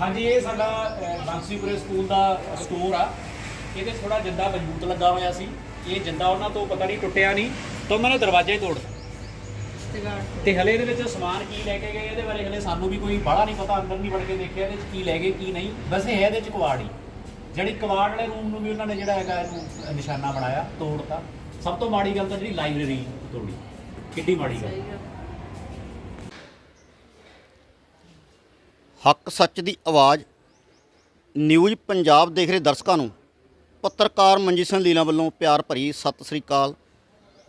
ਹਾਂਜੀ, ਇਹ ਸਾਡਾ ਬਾਂਸੀਪੁਰੇ ਸਕੂਲ ਦਾ ਸਟੋਰ ਆ। ਇਹਦੇ ਥੋੜਾ ਜਿੰਦਾ ਮਜ਼ਬੂਤ ਲੱਗਾ ਹੋਇਆ ਸੀ। ਇਹ ਜਿੰਦਾ ਉਹਨਾਂ ਤੋਂ ਪਤਾ ਨਹੀਂ ਟੁੱਟਿਆ ਨਹੀਂ। ਤਾਂ ਉਹਨਾਂ ਨੇ ਦਰਵਾਜ਼ਾ ਹੀ ਤੋੜ ਤੇ ਹਲੇ ਇਹਦੇ ਵਿੱਚ ਸਮਾਨ ਕੀ ਲੈ ਕੇ ਗਏ? ਇਹਦੇ ਬਾਰੇ ਹਲੇ ਸਾਨੂੰ ਵੀ ਕੋਈ ਬਾਹਲਾ ਨਹੀਂ ਪਤਾ। ਅੰਦਰ ਨਹੀਂ ਵੜ ਕੇ ਦੇਖਿਆ ਇਹਦੇ ਵਿੱਚ ਕੀ ਲੈ ਗਏ, ਕੀ ਨਹੀਂ। ਵੈਸੇ ਹੈ ਇਹਦੇ ਵਿੱਚ ਕਵਾੜ ਹੀ। ਜਿਹੜੀ ਕਵਾੜ ਵਾਲੇ ਰੂਮ ਨੂੰ ਵੀ ਉਹਨਾਂ ਨੇ ਜਿਹੜਾ ਹੈਗਾ ਇਹਨੂੰ ਨਿਸ਼ਾਨਾ ਬਣਾਇਆ, ਤੋੜਤਾ। ਸਭ ਤੋਂ ਮਾੜੀ ਗੱਲ ਤਾਂ ਜਿਹੜੀ ਲਾਇਬ੍ਰੇਰੀ ਤੋੜੀ। ਕਿੱਡੀ ਮਾੜੀ ਗੱਲ। ਹੱਕ ਸੱਚ ਦੀ ਆਵਾਜ਼ ਨਿਊਜ਼ ਪੰਜਾਬ ਦੇਖ ਰਹੇ ਦਰਸ਼ਕਾਂ ਨੂੰ। ਪੱਤਰਕਾਰ ਮਨਜੀਤ ਸਿੰਘ ਲੀਲਾ ਵੱਲੋਂ ਪਿਆਰ ਭਰੀ ਸਤਿ ਸ੍ਰੀ ਅਕਾਲ।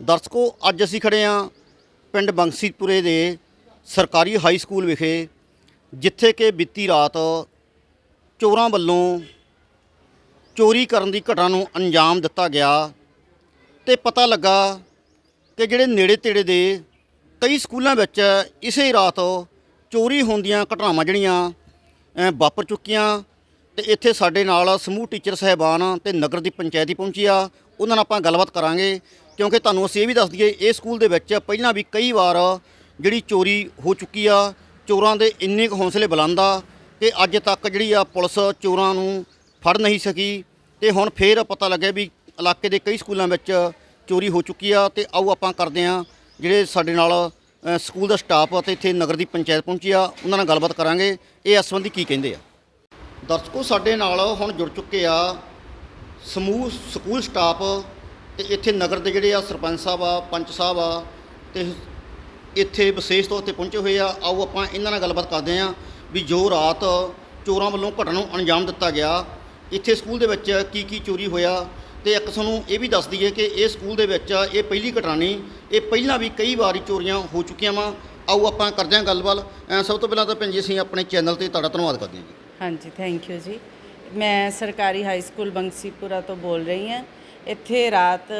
ਦਰਸ਼ਕੋ, ਅੱਜ ਅਸੀਂ ਖੜੇ ਹਾਂ ਪਿੰਡ ਬੰਸੀਪੁਰੇ ਦੇ ਸਰਕਾਰੀ ਹਾਈ ਸਕੂਲ ਵਿਖੇ, ਜਿੱਥੇ ਕਿ ਬੀਤੀ ਰਾਤ ਚੋਰਾਂ ਵੱਲੋਂ ਚੋਰੀ ਕਰਨ ਦੀ ਘਟਨਾ ਨੂੰ ਅੰਜਾਮ ਦਿੱਤਾ ਗਿਆ ਤੇ ਪਤਾ ਲੱਗਾ ਕਿ ਜਿਹੜੇ ਨੇੜੇ ਤੇੜੇ ਦੇ ਕਈ ਸਕੂਲਾਂ ਵਿੱਚ ਇਸੇ ਰਾਤ ਚੋਰੀ ਹੋਣ ਦੀਆਂ ਘਟਨਾਵਾਂ ਜਿਹੜੀਆਂ ਵਾਪਰ ਚੁੱਕੀਆਂ ਤੇ ਇੱਥੇ ਸਾਡੇ ਨਾਲ ਸਮੂਹ ਟੀਚਰ ਸਹਿਬਾਨ ਤੇ ਨਗਰ ਦੀ ਪੰਚਾਇਤੀ ਪਹੁੰਚੀ ਆ। ਉਹਨਾਂ ਨਾਲ ਆਪਾਂ ਗੱਲਬਾਤ ਕਰਾਂਗੇ ਕਿਉਂਕਿ ਤੁਹਾਨੂੰ ਅਸੀਂ ਇਹ ਵੀ ਦੱਸ ਦਈਏ, ਇਹ ਸਕੂਲ ਦੇ ਵਿੱਚ ਪਹਿਲਾਂ ਵੀ ਕਈ ਵਾਰ ਜਿਹੜੀ ਚੋਰੀ ਹੋ ਚੁੱਕੀ ਆ, ਚੋਰਾਂ ਦੇ ਇੰਨੇ ਕੁ ਹੌਸਲੇ ਬੁਲੰਦ ਆ ਕਿ ਅੱਜ ਤੱਕ ਜਿਹੜੀ ਆ ਪੁਲਿਸ ਚੋਰਾਂ ਨੂੰ ਫੜ ਨਹੀਂ ਸਕੀ ਤੇ ਹੁਣ ਫੇਰ ਪਤਾ ਲੱਗਿਆ ਵੀ ਇਲਾਕੇ ਦੇ ਕਈ ਸਕੂਲਾਂ ਵਿੱਚ ਚੋਰੀ ਹੋ ਚੁੱਕੀ ਆ ਤੇ ਆਓ ਆਪਾਂ ਕਰਦੇ ਆ ਜਿਹੜੇ ਸਾਡੇ ਨਾਲ ਸਕੂਲ ਦਾ ਸਟਾਫ ਅਤੇ ਇੱਥੇ ਨਗਰ ਦੀ ਪੰਚਾਇਤ ਪਹੁੰਚੀ ਆ, ਉਹਨਾਂ ਨਾਲ ਗੱਲਬਾਤ ਕਰਾਂਗੇ। ਇਹ ਇਸ ਸੰਬੰਧੀ ਕੀ ਕਹਿੰਦੇ ਆ? ਦਰਸ਼ਕੋ, ਸਾਡੇ ਨਾਲ ਹੁਣ ਜੁੜ ਚੁੱਕੇ ਆ ਸਮੂਹ, ਸਕੂਲ ਸਟਾਫ ਤੇ ਇੱਥੇ ਨਗਰ ਦੇ ਜਿਹੜੇ ਆ, ਸਰਪੰਚ ਸਾਹਿਬ ਆ, ਪੰਚ ਸਾਹਿਬ ਆ, ਤੇ ਇੱਥੇ ਵਿਸ਼ੇਸ਼ ਤੌਰ ਤੇ ਪਹੁੰਚੇ ਹੋਏ ਆ। ਆਓ ਆਪਾਂ ਇਹਨਾਂ ਨਾਲ ਗੱਲਬਾਤ ਕਰਦੇ ਆ ਵੀ ਜੋ ਰਾਤ ਚੋਰਾਂ ਵੱਲੋਂ ਘਟਨਾ ਨੂੰ ਅੰਜਾਮ ਦਿੱਤਾ ਗਿਆ। ਇੱਥੇ ਸਕੂਲ ਦੇ ਵਿੱਚ ਕੀ ਕੀ ਚੋਰੀ ਹੋਇਆ? ਤੇ ਇੱਕ ਤੁਹਾਨੂੰ ਇਹ ਵੀ ਦੱਸ ਦਈਏ ਕਿ ਇਹ ਸਕੂਲ ਦੇ ਵਿੱਚ ਇਹ ਪਹਿਲੀ ਘਟਨਾ ਨਹੀਂ, ਇਹ ਪਹਿਲਾਂ ਵੀ ਕਈ ਵਾਰੀ ਚੋਰੀਆਂ ਹੋ ਚੁੱਕੀਆਂ ਵਾ। ਆਓ ਆਪਾਂ ਕਰਦੇ ਹਾਂ ਗੱਲਬਾਤ। ਸਭ ਤੋਂ ਪਹਿਲਾਂ ਤਾਂ ਭੈਣ ਜੀ, ਅਸੀਂ ਆਪਣੇ ਚੈਨਲ ਤੇ ਤੁਹਾਡਾ ਧੰਨਵਾਦ ਕਰਦੇ ਹਾਂ ਜੀ। ਹਾਂਜੀ ਥੈਂਕ ਯੂ ਜੀ। ਮੈਂ ਸਰਕਾਰੀ ਹਾਈ ਸਕੂਲ ਬੰਸੀਪੁਰਾ ਤੋਂ ਬੋਲ ਰਹੀ ਹਾਂ। ਇੱਥੇ ਰਾਤ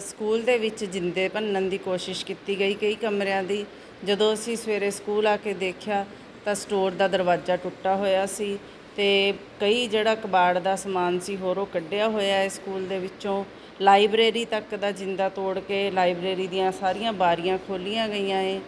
ਸਕੂਲ ਦੇ ਵਿੱਚ ਜਿੰਦੇ ਭੰਨਣ ਦੀ ਕੋਸ਼ਿਸ਼ ਕੀਤੀ ਗਈ ਕਈ ਕਮਰਿਆਂ ਦੀ। ਜਦੋਂ ਅਸੀਂ ਸਵੇਰੇ ਸਕੂਲ ਆ ਕੇ ਦੇਖਿਆ ਤਾਂ ਸਟੋਰ ਦਾ ਦਰਵਾਜ਼ਾ ਟੁੱਟਾ ਹੋਇਆ ਸੀ। ਤੇ ਕਈ ਜਿਹੜਾ ਕਬਾੜ ਦਾ ਸਮਾਨ ਸੀ ਹੋਰ ਉਹ ਕੱਢਿਆ ਹੋਇਆ ਹੈ ਸਕੂਲ ਦੇ ਵਿੱਚੋਂ। ਲਾਇਬ੍ਰੇਰੀ ਤੱਕ ਦਾ ਜਿੰਦਾ ਤੋੜ ਕੇ ਲਾਇਬ੍ਰੇਰੀ ਦੀਆਂ ਸਾਰੀਆਂ ਬਾਰੀਆਂ ਖੋਲੀਆਂ ਗਈਆਂ ਏ।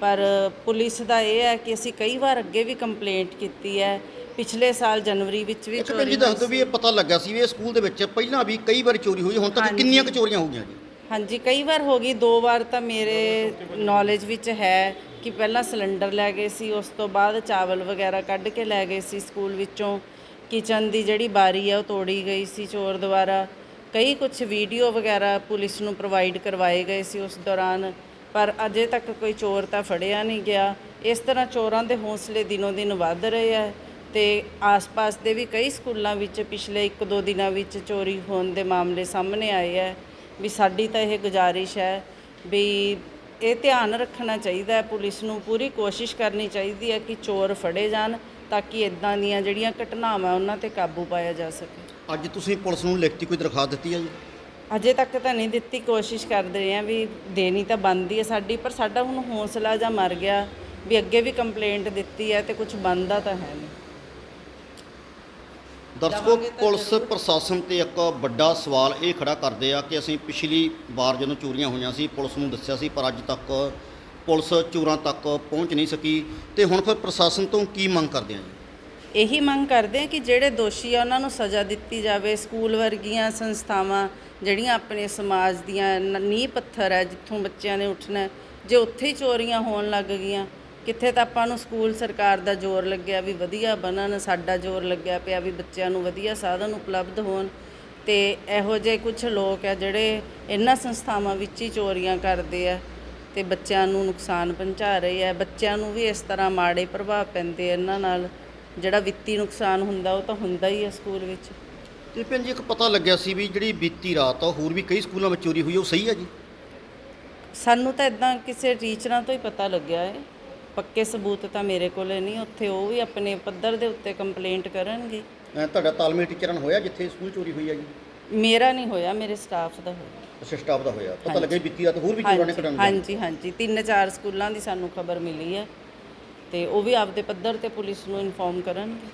ਪਰ ਪੁਲਿਸ ਦਾ ਇਹ ਹੈ ਕਿ ਅਸੀਂ ਕਈ ਵਾਰ ਅੱਗੇ ਵੀ ਕੰਪਲੇਂਟ ਕੀਤੀ ਹੈ। ਪਿਛਲੇ ਸਾਲ ਜਨਵਰੀ ਵਿੱਚ ਵੀ ਭੈਣ ਜੀ ਚੋਰੀ ਦੱਸ ਦਿਓ ਵੀ ਇਹ ਪਤਾ ਲੱਗਾ ਸੀ ਵੀ ਇਹ ਸਕੂਲ ਦੇ ਵਿੱਚ ਪਹਿਲਾਂ ਵੀ ਕਈ ਵਾਰ ਚੋਰੀ ਹੋਈ ਹੁਣ ਤੱਕ। ਕਿੰਨੀਆਂ ਕੁ ਚੋਰੀਆਂ ਹੋ ਗਈਆਂ ਜੀ? ਹਾਂਜੀ ਕਈ ਵਾਰ ਹੋ ਗਈ ਦੋ ਵਾਰ ਤਾਂ ਮੇਰੇ ਨੌਲੇਜ ਵਿੱਚ ਹੈ। ਕਿ ਪਹਿਲਾਂ ਸਿਲੰਡਰ ਲੈ ਗਏ ਸੀ, ਉਸ ਤੋਂ ਬਾਅਦ ਚਾਵਲ ਵਗੈਰਾ ਕੱਢ ਕੇ ਲੈ ਗਏ ਸੀ ਸਕੂਲ ਵਿੱਚੋਂ। ਕਿਚਨ ਦੀ ਜਿਹੜੀ ਬਾਰੀ ਆ, ਉਹ ਤੋੜੀ ਗਈ ਸੀ ਚੋਰ ਦੁਆਰਾ। ਕਈ ਕੁਝ ਵੀਡੀਓ ਵਗੈਰਾ ਪੁਲਿਸ ਨੂੰ ਪ੍ਰੋਵਾਈਡ ਕਰਵਾਏ ਗਏ ਸੀ ਉਸ ਦੌਰਾਨ, ਪਰ ਅਜੇ ਤੱਕ ਕੋਈ ਚੋਰ ਤਾਂ ਫੜਿਆ ਨਹੀਂ ਗਿਆ। ਇਸ ਤਰ੍ਹਾਂ ਚੋਰਾਂ ਦੇ ਹੌਸਲੇ ਦਿਨੋ ਦਿਨ ਵੱਧ ਰਹੇ ਆ ਤੇ ਆਸ-ਪਾਸ ਦੇ ਵੀ ਕਈ ਸਕੂਲਾਂ ਵਿੱਚ ਪਿਛਲੇ 1-2 ਦਿਨਾਂ ਵਿੱਚ ਚੋਰੀ ਹੋਣ ਦੇ ਮਾਮਲੇ ਸਾਹਮਣੇ ਆਏ ਹੈ ਵੀ ਸਾਡੀ ਤਾਂ ਇਹ ਗੁਜ਼ਾਰਿਸ਼ ਹੈ ਵੀ ਇਹ ਧਿਆਨ ਰੱਖਣਾ ਚਾਹੀਦਾ ਹੈ। ਪੁਲਿਸ ਨੂੰ ਪੂਰੀ ਕੋਸ਼ਿਸ਼ ਕਰਨੀ ਚਾਹੀਦੀ ਹੈ ਕਿ ਚੋਰ ਫੜੇ ਜਾਣ ਤਾਂ ਕਿ ਇਦਾਂ ਦੀਆਂ ਜਿਹੜੀਆਂ ਘਟਨਾਵਾਂ ਉਹਨਾਂ ਤੇ ਕਾਬੂ ਪਾਇਆ ਜਾ ਸਕੇ। ਅੱਜ ਤੁਸੀਂ ਪੁਲਿਸ ਨੂੰ ਲਿਖਤੀ ਕੋਈ ਦਰਖਾਸਤ ਦਿੱਤੀ ਹੈ ਜੀ? ਅਜੇ ਤੱਕ ਤਾਂ ਨਹੀਂ ਦਿੱਤੀ ਕੋਸ਼ਿਸ਼ ਕਰਦੇ ਰਹੇ ਹਾਂ ਵੀ ਦੇਣੀ ਤਾਂ ਬਣਦੀ ਹੈ ਸਾਡੀ ਪਰ ਸਾਡਾ ਹੁਣ ਹੌਸਲਾ ਜਾਂ ਮਰ ਗਿਆ ਵੀ ਅੱਗੇ ਵੀ ਕੰਪਲੇਂਟ ਦਿੱਤੀ ਹੈ ਤੇ ਕੁਝ ਬਣਦਾ ਤਾਂ ਹੈ ਨਹੀਂ। ਦਰਸ਼ਕੋ, ਪੁਲਿਸ ਪ੍ਰਸ਼ਾਸਨ ਤੇ ਇੱਕ ਵੱਡਾ ਸਵਾਲ ਇਹ ਖੜਾ ਕਰਦੇ ਆ ਕਿ ਅਸੀਂ ਪਿਛਲੀ ਵਾਰ ਜਦੋਂ ਚੋਰੀਆਂ ਹੋਈਆਂ ਸੀ, ਪੁਲਿਸ ਨੂੰ ਦੱਸਿਆ ਸੀ, ਪਰ ਅੱਜ ਤੱਕ ਪੁਲਿਸ ਚੋਰਾਂ ਤੱਕ ਪਹੁੰਚ ਨਹੀਂ ਸਕੀ। ਤੇ ਹੁਣ ਫਿਰ ਪ੍ਰਸ਼ਾਸਨ ਤੋਂ ਕੀ ਮੰਗ ਕਰਦੇ ਆ ਜੀ? ਇਹੀ ਮੰਗ ਕਰਦੇ ਆ ਕਿ ਜਿਹੜੇ ਦੋਸ਼ੀ ਆ, ਉਹਨਾਂ ਨੂੰ ਸਜ਼ਾ ਦਿੱਤੀ ਜਾਵੇ। ਸਕੂਲ ਵਰਗੀਆਂ ਸੰਸਥਾਵਾਂ ਜਿਹੜੀਆਂ ਆਪਣੇ ਸਮਾਜ ਦੀਆਂ ਨ- ਨੀਂਹ ਪੱਥਰ ਹੈ ਜਿੱਥੋਂ ਬੱਚਿਆਂ ਨੇ ਉੱਠਣਾ, ਜੇ ਉੱਥੇ ਹੀ ਚੋਰੀਆਂ ਹੋਣ ਲੱਗ ਗਈਆਂ ਕਿੱਥੇ ਤਾਂ ਆਪਾਂ ਨੂੰ ਸਕੂਲ ਸਰਕਾਰ ਦਾ ਜ਼ੋਰ ਲੱਗਿਆ ਵੀ ਵਧੀਆ ਬਣਨ ਸਾਡਾ ਜ਼ੋਰ ਲੱਗਿਆ ਪਿਆ ਵੀ ਬੱਚਿਆਂ ਨੂੰ ਵਧੀਆ ਸਾਧਨ ਉਪਲਬਧ ਹੋਣ ਤੇ ਇਹੋ ਜਿਹੇ ਕੁਝ ਲੋਕ ਆ ਜਿਹੜੇ ਇਹਨਾਂ ਸੰਸਥਾਵਾਂ ਵਿੱਚ ਹੀ ਚੋਰੀਆਂ ਕਰਦੇ ਆ ਤੇ ਬੱਚਿਆਂ ਨੂੰ ਨੁਕਸਾਨ ਪਹੁੰਚਾ ਰਹੇ ਆ। ਬੱਚਿਆਂ ਨੂੰ ਵੀ ਇਸ ਤਰ੍ਹਾਂ ਮਾੜੇ ਪ੍ਰਭਾਵ ਪੈਂਦੇ ਆ ਇਹਨਾਂ ਨਾਲ। ਜਿਹੜਾ ਵਿੱਤੀ ਨੁਕਸਾਨ ਹੁੰਦਾ ਉਹ ਤਾਂ ਹੁੰਦਾ ਹੀ ਹੈ ਸਕੂਲ ਵਿੱਚ। ਤੇ ਭੈਣ ਜੀ ਇੱਕ ਪਤਾ ਲੱਗਿਆ ਸੀ ਵੀ ਜਿਹੜੀ ਬੀਤੀ ਰਾਤ ਹੋਰ ਵੀ ਕਈ ਸਕੂਲਾਂ ਵਿੱਚ ਚੋਰੀ ਹੋਈ ਉਹ ਸਹੀ ਹੈ ਜੀ? ਸਾਨੂੰ ਤਾਂ ਇਦਾਂ ਕਿਸੇ ਟੀਚਰਾਂ ਤੋਂ ਹੀ ਪਤਾ ਲੱਗਿਆ ਹੈ ਪੱਕੇ ਸਬੂਤ ਤਾਂ ਮੇਰੇ ਕੋਲੇ ਨਹੀਂ ਉੱਥੇ ਉਹ ਵੀ ਆਪਣੇ ਪੱਧਰ ਦੇ ਉੱਤੇ ਕੰਪਲੇਂਟ ਕਰਨਗੇ। ਅ, ਤੁਹਾਡਾ ਤਾਲਮੇਲ ਟੀਚਰਾਂ ਨਾਲ ਹੋਇਆ ਜਿੱਥੇ ਸਕੂਲ ਚੋਰੀ ਹੋਈ ਹੈ ਜੀ ਮੇਰਾ ਨਹੀਂ ਹੋਇਆ ਮੇਰੇ ਸਟਾਫ ਦਾ ਹੋਇਆ। ਅੱਛਾ ਸਟਾਫ ਦਾ ਹੋਇਆ। ਪਤਾ। ਲੱਗਿਆ ਬੀਤੀ ਰਾਤ ਹੋਰ ਵੀ ਚੋਰਾਂ ਨੇ ਹਾਂਜੀ ਹਾਂਜੀ ਹਾਂਜੀ। ਤਿੰਨ ਚਾਰ ਸਕੂਲਾਂ ਦੀ ਸਾਨੂੰ ਖਬਰ ਮਿਲੀ ਹੈ ਤੇ ਉਹ ਵੀ ਆਪਦੇ ਪੱਧਰ ਤੇ ਪੁਲਿਸ ਨੂੰ ਇਨਫੋਰਮ ਕਰਨਗੇ।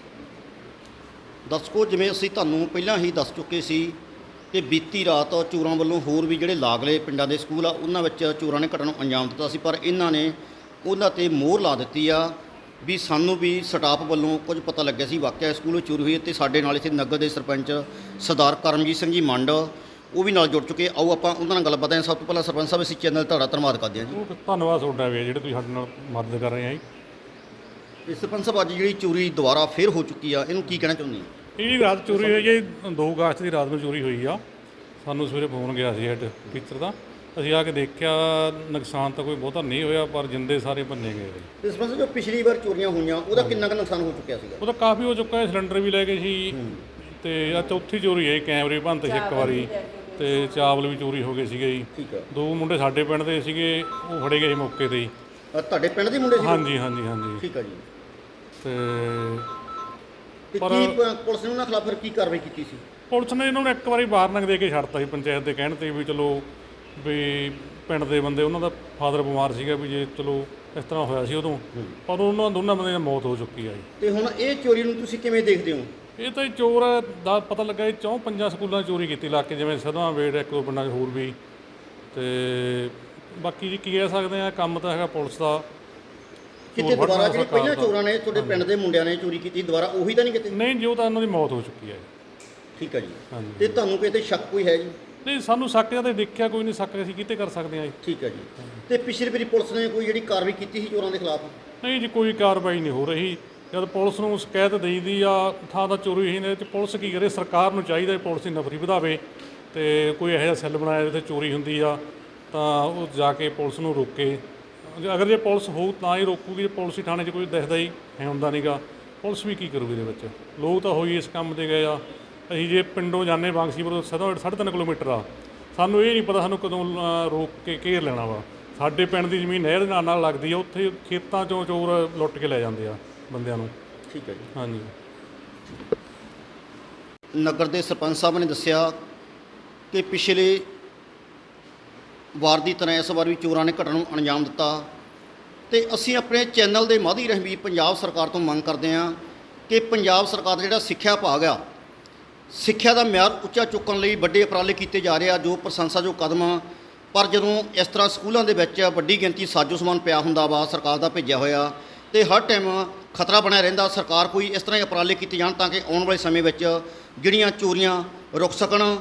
ਦਰਸ਼ਕੋ ਜਿਵੇਂ ਅਸੀਂ ਤੁਹਾਨੂੰ ਪਹਿਲਾਂ ਹੀ ਦੱਸ ਚੁੱਕੇ ਸੀ ਕਿ ਬੀਤੀ ਰਾਤ ਚੋਰਾਂ ਵੱਲੋਂ ਹੋਰ ਵੀ ਜਿਹੜੇ ਲਾਗਲੇ ਪਿੰਡਾਂ ਦੇ ਸਕੂਲ ਆ ਉਹਨਾਂ ਵਿੱਚ ਚੋਰਾਂ ਨੇ ਘਟਨਾ ਨੂੰ ਅੰਜਾਮ ਦਿੱਤਾ ਸੀ ਪਰ ਇਹਨਾਂ ਨੇ ਉਹਨਾਂ ਤੇ ਮੋਹਰ ਲਾ ਦਿੱਤੀ ਆ ਵੀ ਸਾਨੂੰ ਵੀ ਸਟਾਫ ਵੱਲੋਂ ਕੁਝ ਪਤਾ ਲੱਗਿਆ ਸੀ ਵਾਕਿਆ ਸਕੂਲ ਵਿੱਚ ਚੋਰੀ ਹੋਈ ਹੈ ਤੇ ਸਾਡੇ ਨਾਲ ਇੱਥੇ ਨਗਰ ਦੇ ਸਰਪੰਚ ਸਰਦਾਰ ਕਰਮਜੀਤ ਸਿੰਘ ਜੀ ਮੰਡ ਉਹ ਵੀ ਨਾਲ ਜੁੜ ਚੁੱਕੇ ਆਓ ਆਪਾਂ ਉਹਨਾਂ ਨਾਲ ਗੱਲਬਾਤ ਕਰਾਂ ਸਭ ਤੋਂ ਪਹਿਲਾਂ ਸਰਪੰਚ ਸਾਹਿਬ ਅਸੀਂ ਚੈਨਲ ਤੁਹਾਡਾ ਧੰਨਵਾਦ ਕਰਦੇ ਹਾਂ ਜੀ। ਧੰਨਵਾਦ ਤੁਹਾਡਾ ਵੀ ਜਿਹੜੇ ਤੁਸੀਂ ਸਾਡੇ ਨਾਲ ਮਦਦ ਕਰ ਰਹੇ ਆ ਜੀ। ਤੇ ਸਰਪੰਚ ਸਾਹਿਬ ਅੱਜ ਜਿਹੜੀ ਚੋਰੀ ਦੁਬਾਰਾ ਫੇਰ ਹੋ ਚੁੱਕੀ ਆ ਇਹਨੂੰ ਕੀ ਕਹਿਣਾ ਚਾਹੁੰਦੇ ਹੋ? ਇਹ ਰਾਤ ਚੋਰੀ ਹੋਈ ਹੈ ਜੀ 2 ਅਗਸਤ ਦੀ ਰਾਤ ਨੂੰ ਚੋਰੀ ਹੋਈ ਆ। ਸਾਨੂੰ ਸਵੇਰੇ ਫੋਨ ਗਿਆ ਸੀ ਹੈਡ ਟੀਚਰ ਦਾ। ਅਸੀਂ ਆ ਕੇ ਦੇਖਿਆ ਨੁਕਸਾਨ ਤਾਂ ਕੋਈ ਬਹੁਤਾ ਨਹੀਂ ਹੋਇਆ ਪਰ ਜਿੰਦੇ ਸਾਰੇ ਭੰਨੇ ਗਏ ਜੀ ਤੇ ਸਰਪੰਚ ਸਾਹਿਬ ਜੋ ਪਿਛਲੀ ਵਾਰ ਚੋਰੀਆਂ ਹੋਈਆਂ ਉਹਦਾ ਕਿੰਨਾ ਕੁ ਨੁਕਸਾਨ ਹੋ ਚੁੱਕਿਆ ਸੀਗਾ? ਉਹ ਤਾਂ ਕਾਫੀ ਹੋ ਚੁੱਕਾ ਹੈ ਸਿਲੰਡਰ ਵੀ ਲੈ ਗਏ ਸੀ। ਤੇ ਆ ਚੌਥੀ ਚੋਰੀ ਹੈ ਜੀ, ਕੈਮਰੇ ਭੰਨਤੇ ਸੀ ਇੱਕ ਵਾਰੀ। ਤੇ ਚਾਵਲ ਵੀ ਚੋਰੀ ਹੋ ਗਏ ਸੀਗੇ ਜੀ। ਠੀਕ ਆ ਦੋ ਮੁੰਡੇ ਸਾਡੇ ਪਿੰਡ ਦੇ ਸੀਗੇ ਉਹ ਫੜੇ ਗਏ ਸੀ ਮੌਕੇ ਤੇ ਹੀ। ਅ, ਤੁਹਾਡੇ ਪਿੰਡ ਦੇ ਮੁੰਡੇ ਸੀ? ਹਾਂਜੀ ਹਾਂਜੀ ਹਾਂਜੀ। ਠੀਕ ਆ ਜੀ। ਤੇ ਤੇ ਪਰ- ਕੀ ਪ- ਪੁਲਿਸ ਨੇ ਉਹਨਾਂ ਖਿਲਾਫ ਫਿਰ ਕੀ ਕਾਰਵਾਈ ਕੀਤੀ ਸੀ? ਪੁਲਿਸ ਨੇ ਇਹਨਾਂ ਨੂੰ ਇੱਕ ਵਾਰੀ ਵਾਰਨਿੰਗ ਦੇ ਕੇ ਛੱਡਤਾ ਸੀ ਪੰਚਾਇਤ ਦੇ ਕਹਿਣ ਤੇ ਵੀ ਚਲੋ ਵੀ ਪਿੰਡ ਦੇ ਬੰਦੇ ਉਹਨਾਂ ਦਾ ਫਾਦਰ ਬਿਮਾਰ ਸੀਗਾ ਵੀ ਜੇ ਚਲੋ ਇਸ ਤਰ੍ਹਾਂ ਹੋਇਆ ਸੀ ਉਦੋਂ। ਪਰ ਉਹਨਾਂ ਦੋਨਾਂ ਬੰਦਿਆਂ ਦੀ ਮੌਤ ਹੋ ਚੁੱਕੀ ਆ ਜੀ। ਤੇ ਹੁਣ ਇਹ ਚੋਰੀ ਨੂੰ ਤੁਸੀਂ ਕਿਵੇਂ ਦੇਖਦੇ ਹੋ? ਇਹ ਤਾਂ ਚੋਰ ਦਾ ਪਤਾ ਲੱਗਾ ਇਹ ਚੌਂ ਪੰਜਾਂ ਸਕੂਲਾਂ ਚੋਰੀ ਕੀਤੀ ਇਲਾਕੇ ਜਿਵੇਂ ਸਦਵਾ ਵੇੜ ਇੱਕ ਦੋ ਪਿੰਡਾਂ 'ਚ ਹੋਰ ਵੀ। ਤੇ ਬਾਕੀ ਜੀ ਕੀ ਕਹਿ ਸਕਦੇ ਆ ਕੰਮ ਤਾਂ ਹੈਗਾ ਪੁਲਿਸ ਦਾ। ਕਿਤੇ ਦੁਬਾਰਾ ਜਿਹੜੇ ਪਹਿਲਾਂ। ਚੋਰਾਂ ਨੇ ਤੁਹਾਡੇ ਪਿੰਡ ਦੇ ਮੁੰਡਿਆਂ ਨੇ ਚੋਰੀ ਕੀਤੀ ਦੁਬਾਰਾ ਉਹੀ ਤਾਂ ਨਹੀਂ ਕਿਤੇ? ਨਹੀਂ ਜੋ ਤਾਂ ਉਹਨਾਂ ਦੀ ਮੌਤ ਹੋ ਚੁੱਕੀ ਹੈ। ਠੀਕ ਆ ਜੀ। ਤੇ ਤੁਹਾਨੂੰ ਕਿਤੇ ਸ਼ੱਕ ਕੋਈ ਹੈ ਜੀ? ਨਹੀਂ ਸਾਨੂੰ ਸ਼ੱਕ ਜਾਂ ਤੇ ਦੇਖਿਆ ਕੋਈ ਨਹੀਂ ਸ਼ੱਕ ਅਸੀਂ ਕਿਤੇ ਕਰ ਸਕਦੇ ਆ ਜੀ। ਠੀਕ ਆ ਜੀ। ਤੇ ਪਿਛਲੀ ਵਾਰੀ ਪੁਲਿਸ ਨੇ ਕੋਈ ਜਿਹੜੀ ਕਾਰਵਾਈ ਕੀਤੀ ਸੀ ਚੋਰਾਂ ਦੇ ਖਿਲਾਫ? ਨਹੀਂ ਜੀ ਕੋਈ ਕਾਰਵਾਈ ਨਹੀਂ ਹੋ ਰਹੀ। ਜਦ ਪੁਲਿਸ ਨੂੰ ਸ਼ਿਕਾਇਤ ਦੇਈਦੀ ਆ ਥਾਂ ਦਾ ਚੋਰੀ ਹੋਈ ਨੇ ਤੇ ਪੁਲਿਸ ਕੀ ਕਰੇ? ਸਰਕਾਰ ਨੂੰ ਚਾਹੀਦਾ ਹੈ ਪੁਲਿਸ ਦੀ ਨਫਰੀ ਵਧਾਵੇ ਤੇ ਕੋਈ ਇਹੋ ਜਿਹਾ ਸੈੱਲ ਬਣਾਇਆ ਜਿੱਥੇ ਚੋਰੀ ਹੁੰਦੀ ਆ ਤਾਂ ਉਹ ਜਾ ਕੇ ਪੁਲਿਸ ਨੂੰ ਰੋਕੇ। ਅਗਰ ਜੇ ਪੁਲਿਸ ਹੋਊ ਤਾਂ ਹੀ ਰੋਕੂਗੀ। ਜੇ ਪੁਲਿਸ ਹੀ ਥਾਣੇ 'ਚ ਕੋਈ ਦਿਖਦਾ ਹੀ ਹੈ ਹੁੰਦਾ ਨਹੀਂਗਾ ਪੁਲਿਸ ਵੀ ਕੀ ਕਰੂਗੀ ਇਹਦੇ ਵਿੱਚ? ਲੋਕ ਤਾਂ ਹੋਈ ਇਸ ਕੰਮ ਤੇ ਗਏ ਆ। ਅਸੀਂ ਜੇ ਪਿੰਡੋਂ ਜਾਂਦੇ ਬਾਂਗਸੀਪੁਰ ਸਦਾ ਸਾਢੇ ਤਿੰਨ ਕਿਲੋਮੀਟਰ ਆ। ਸਾਨੂੰ ਇਹ ਨਹੀਂ ਪਤਾ ਸਾਨੂੰ ਕਦੋਂ ਰੋਕ ਕੇ ਘੇਰ ਲੈਣਾ ਵਾ। ਸਾਡੇ ਪਿੰਡ ਦੀ ਜ਼ਮੀਨ ਨਹਿਰ ਦੇ ਨਾਲ ਨਾਲ ਲੱਗਦੀ ਆ ਉੱਥੇ ਖੇਤਾਂ 'ਚੋਂ ਚੋਰ ਲੁੱਟ ਕੇ ਲੈ ਜਾਂਦੇ ਆ ਬੰਦਿਆਂ ਨੂੰ। ਠੀਕ ਹੈ ਜੀ। ਹਾਂਜੀ। ਨਗਰ ਦੇ ਸਰਪੰਚ ਸਾਹਿਬ ਨੇ ਦੱਸਿਆ ਕਿ ਪਿਛਲੇ ਵਾਰ ਦੀ ਤਰ੍ਹਾਂ ਇਸ ਵਾਰ ਵੀ ਚੋਰਾਂ ਨੇ ਘਟਨਾ ਨੂੰ ਅੰਜਾਮ ਦਿੱਤਾ ਤੇ ਅਸੀਂ ਆਪਣੇ ਚੈਨਲ ਦੇ ਮਾਧੀ ਰਾਹੀਂ ਵੀ ਪੰਜਾਬ ਸਰਕਾਰ ਤੋਂ ਮੰਗ ਕਰਦੇ ਹਾਂ ਕਿ ਪੰਜਾਬ ਸਰਕਾਰ ਦਾ ਜਿਹੜਾ ਸਿੱਖਿਆ ਭਾਗ ਆ ਸਿੱਖਿਆ ਦਾ ਮਿਆਰ ਉੱਚਾ ਚੁੱਕਣ ਲਈ ਵੱਡੇ ਉਪਰਾਲੇ ਕੀਤੇ ਜਾ ਰਹੇ ਆ, ਜੋ ਪ੍ਰਸ਼ੰਸਾਯੋਗ ਕਦਮ ਆ। ਪਰ ਜਦੋਂ ਇਸ ਤਰ੍ਹਾਂ ਸਕੂਲਾਂ ਦੇ ਵਿੱਚ ਵੱਡੀ ਗਿਣਤੀ ਸਾਜੋ ਸਮਾਨ ਪਿਆ ਹੁੰਦਾ ਵਾ, ਸਰਕਾਰ ਦਾ ਭੇਜਿਆ ਹੋਇਆ, ਤੇ ਹਰ ਟਾਈਮ ਖਤਰਾ ਬਣਿਆ ਰਹਿੰਦਾ, ਸਰਕਾਰ ਕੋਈ ਇਸ ਤਰ੍ਹਾਂ ਹੀ ਉਪਰਾਲੇ ਕੀਤੇ ਜਾਣ ਤਾਂ ਕਿ ਆਉਣ ਵਾਲੇ ਸਮੇਂ ਵਿੱਚ ਜਿਹੜੀਆਂ ਚੋਰੀਆਂ ਰੁਕ ਸਕਣ